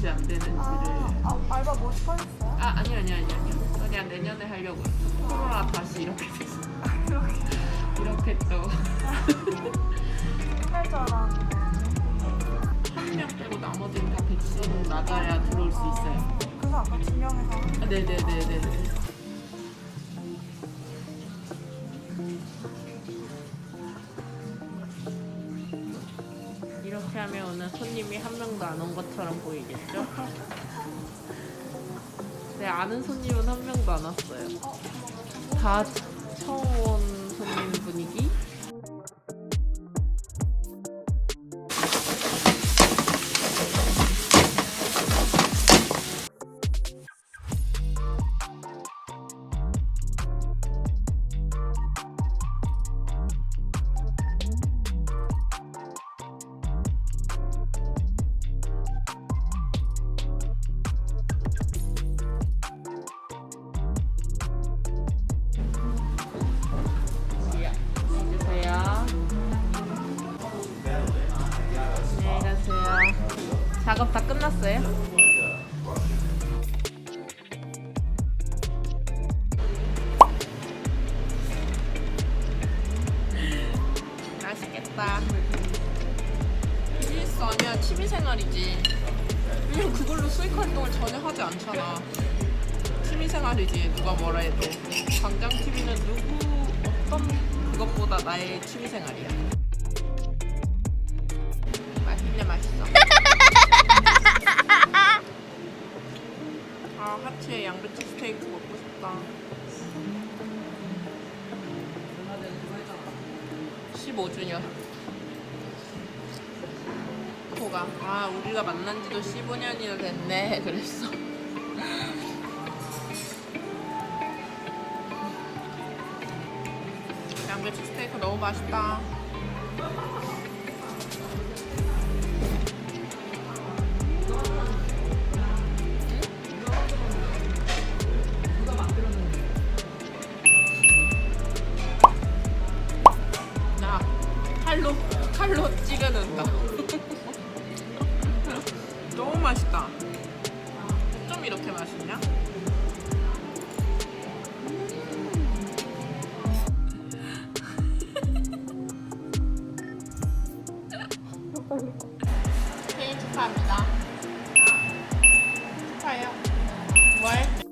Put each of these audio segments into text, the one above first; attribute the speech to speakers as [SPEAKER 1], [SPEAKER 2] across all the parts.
[SPEAKER 1] 되는지 안 되는지를.
[SPEAKER 2] 아, 알바 뭐 싶어했어요?
[SPEAKER 1] 아 아니 아니 아니 아니요 그냥 내년에 하려고 코로나 다시 이렇게 됐어. 이렇게 또.
[SPEAKER 2] 끝날 줄 알았는데.
[SPEAKER 1] 한 명 빼고 나머지는 다 백신 맞아야 들어올 수 있어요.
[SPEAKER 2] 그래서 아까 증명해서?
[SPEAKER 1] 아, 네네네네 손님이 한 명도 안 온 것처럼 보이겠죠? 네 아는 손님은 한 명도 안 왔어요 다 처음 온 손님 분위기 작업 다 끝났어요? 맛있겠다. 비즈니스 아니야 취미생활이지. 왜냐면 그걸로 수익 활동을 전혀 하지 않잖아. 취미생활이지 누가 뭐라 해도 광장 TV는 누구 어떤 그것보다 나의 취미생활이야. 맛있네 맛있어. 하츠에 양배추 스테이크 먹고 싶다. 15주년. 코가 아 우리가 만난 지도 15년이나 됐네 그랬어. 양배추 스테이크 너무 맛있다. 넣는다. 너무 맛있다. 좀 이렇게 맛있냐? 생일 축하합니다. 축하해요. 뭘?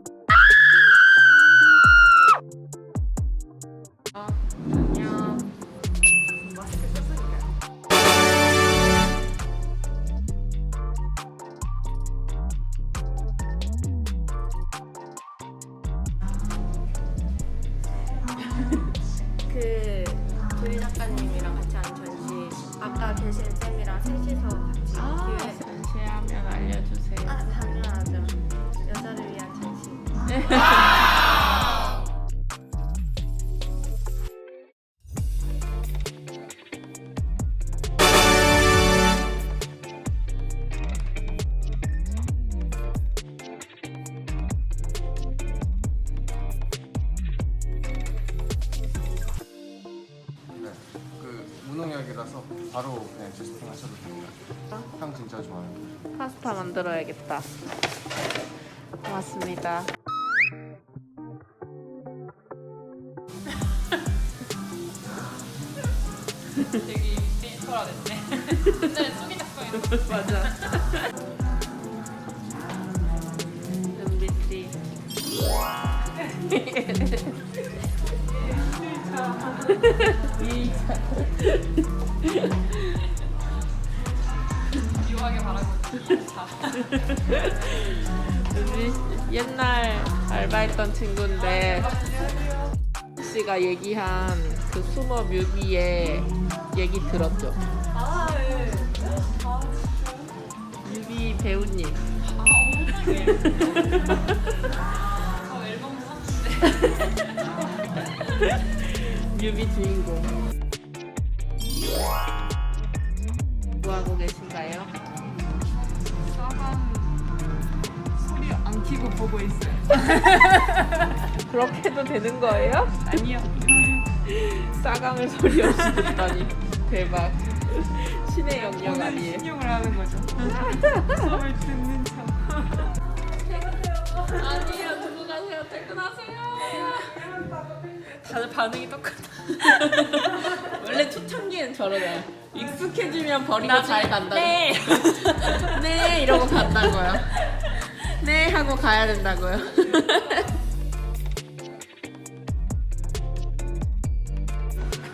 [SPEAKER 3] 그 조이 작가님이랑 같이 하는 전시 아까 계신 쌤이랑 셋이서 같이
[SPEAKER 1] 아,
[SPEAKER 3] 기획.
[SPEAKER 1] 전시하면 알려주세요.
[SPEAKER 3] 아 당연하죠. 여자를 위한 전시
[SPEAKER 4] 바로 그냥 테스팅 하셔도 됩니다. 향 진짜 좋아요.
[SPEAKER 1] 파스타 만들어야겠다. 고맙습니다.
[SPEAKER 5] 되게 데이터라 됐네. 옛날에 쏘기 작성 이런 거.
[SPEAKER 1] 맞아. 은비씨.
[SPEAKER 5] 유하게 말하고 자.
[SPEAKER 1] 은비 옛날 알바했던 친구인데 씨가 얘기한 그 수머 뮤비의 얘기 들었죠.
[SPEAKER 2] 아, 예. 아,
[SPEAKER 1] 뮤비 배우님.
[SPEAKER 5] 아, 엄청나게. 저 앨범 샀는데.
[SPEAKER 1] 뮤비 주인공.
[SPEAKER 5] 키고 보고 있어요.
[SPEAKER 1] 그렇게 해도 되는 거예요?
[SPEAKER 5] 아니요.
[SPEAKER 1] 짜감의 소리 없이 듣다니 대박 신의 영역 아니에요
[SPEAKER 2] 신용을 하는 거죠. 수업을 듣는 척.
[SPEAKER 1] 아니요 두고 가세요 퇴근하세요 다들 반응이 똑같아 원래 초창기엔 저러냐 익숙해지면 버리고 잘 간다 네. 네 이러고 간다고요 네 하고 가야 된다고요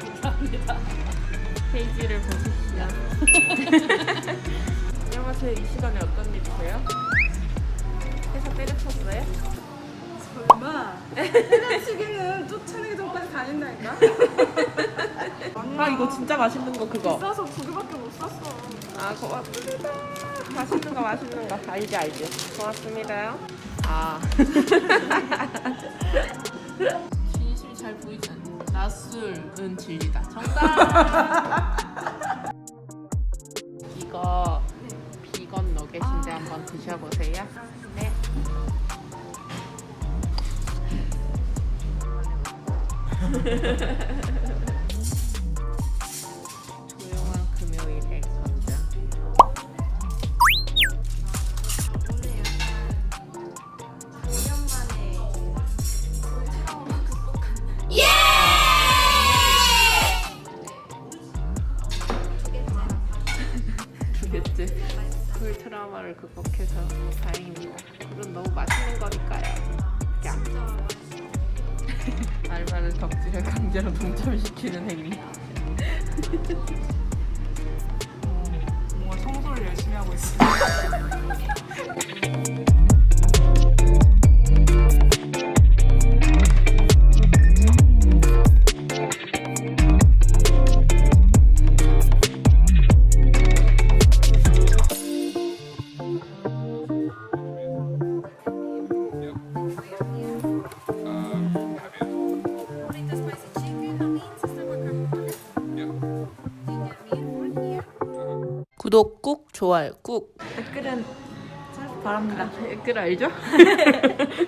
[SPEAKER 1] 감사합니다 페이지를 보십시오 안녕하세요 이 시간에 어떤 일이세요? 회사 때려쳤어요?
[SPEAKER 2] 설마. 때려치기는 쫓아내기 전까지 다닌다니까?
[SPEAKER 1] 아 이거 진짜 맛있는 거 그거.
[SPEAKER 2] 싸서 두 개밖에 못 샀어.
[SPEAKER 1] 아 고맙습니다. 맛있는 거 맛있는 거. 알지 알지? 고맙습니다요. 아. 진심이 잘 보이지 않니? 낮술은 진리다. 정답! 이거 비건 너겟인데 한번 드셔보세요. 네 트라우마를 극복해서 다행입니다. 굴은 너무 맛있는 거니까요. 야. 알바를 덕질에 강제로 동참시키는 행위.
[SPEAKER 2] 뭔가 청소를 열심히 하고 있어.
[SPEAKER 3] Burrito
[SPEAKER 1] 구독 꾹, 좋아요 꾹.
[SPEAKER 2] 댓글은 바랍니다.
[SPEAKER 1] 댓글 알죠?